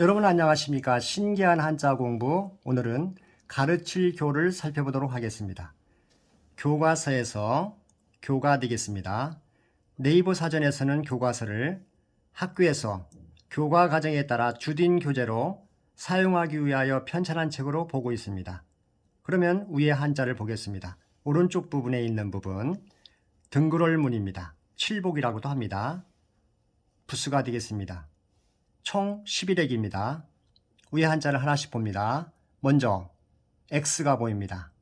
여러분 안녕하십니까? 신기한 한자 공부 오늘은 가르칠 교를 살펴보도록 하겠습니다. 교과서에서 교가 되겠습니다. 네이버 사전에서는 교과서를 학교에서 교과 과정에 따라 주딘 교재로 사용하기 위하여 편찬한 책으로 보고 있습니다. 그러면 위에 한자를 보겠습니다. 오른쪽 부분에 있는 부분 등글올문입니다. 칠복이라고도 합니다. 부수가 되겠습니다. 총 11액입니다. 위에 한자를 하나씩 봅니다. 먼저 x가 보입니다.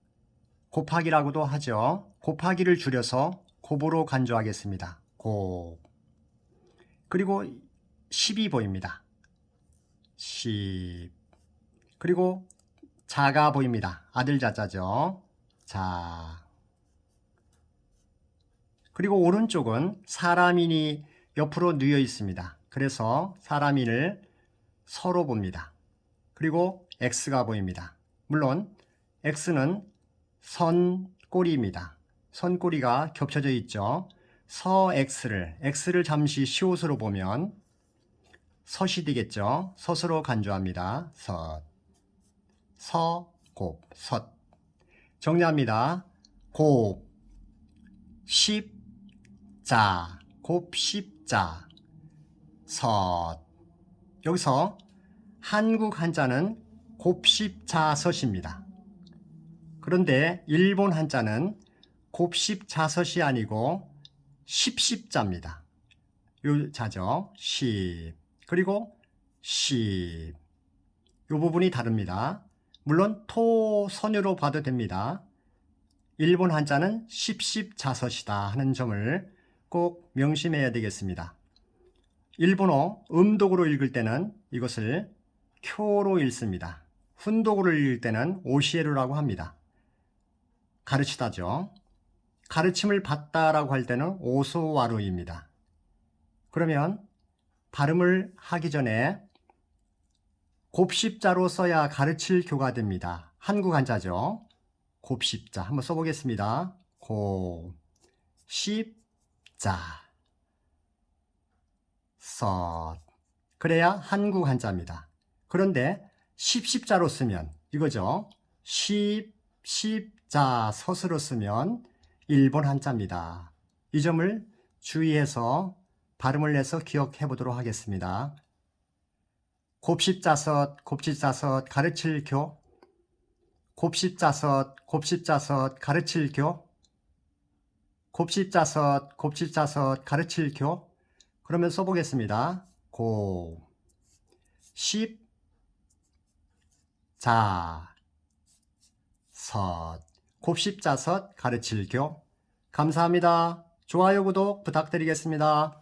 곱하기라고도 하죠. 곱하기를 줄여서 곱으로 간주하겠습니다. 곱. 그리고 10이 보입니다. 10. 그리고 자가 보입니다. 아들 자자죠. 자. 그리고 오른쪽은 사람인이 옆으로 누여 있습니다. 그래서 사람인을 서로 봅니다. 그리고 x가 보입니다. 물론 x는 선꼬리입니다. 선꼬리가 겹쳐져 있죠. 서 x를 x를 잠시 시옷으로 보면 서시 되겠죠. 서스로 간주합니다. 섯. 서, 곱, 섯. 정리합니다. 곱, 십, 자, 곱, 십, 자, 섯. 여기서 한국 한자는 곱십자섯입니다. 그런데 일본 한자는 곱십자섯이 아니고 십십자입니다. 요 자죠. 십. 그리고 십. 요 부분이 다릅니다. 물론 토선유로 봐도 됩니다. 일본 한자는 십십자섯이다 하는 점을 꼭 명심해야 되겠습니다. 일본어 음독으로 읽을 때는 이것을 쿄로 읽습니다. 훈독으로 읽을 때는 오시에루라고 합니다. 가르치다죠. 가르침을 받다라고 할 때는 오소와루입니다. 그러면 발음을 하기 전에 곱십자로 써야 가르칠 교가 됩니다. 한국 한자죠. 곱십자 한번 써보겠습니다. 곱 십자 섯 그래야 한국 한자입니다. 그런데 십십자로 쓰면 이거죠. 십, 십자 서스로 쓰면 일본 한자입니다. 이 점을 주의해서 발음을 내서 기억해 보도록 하겠습니다. 곱십자섯, 곱십자섯 가르칠 교. 곱십자섯, 곱십자섯 가르칠 교. 곱십자섯, 곱십자섯 가르칠 교. 그러면 써보겠습니다. 고, 십, 자, 섯. 곱십자섯 가르칠 교. 감사합니다. 좋아요, 구독 부탁드리겠습니다.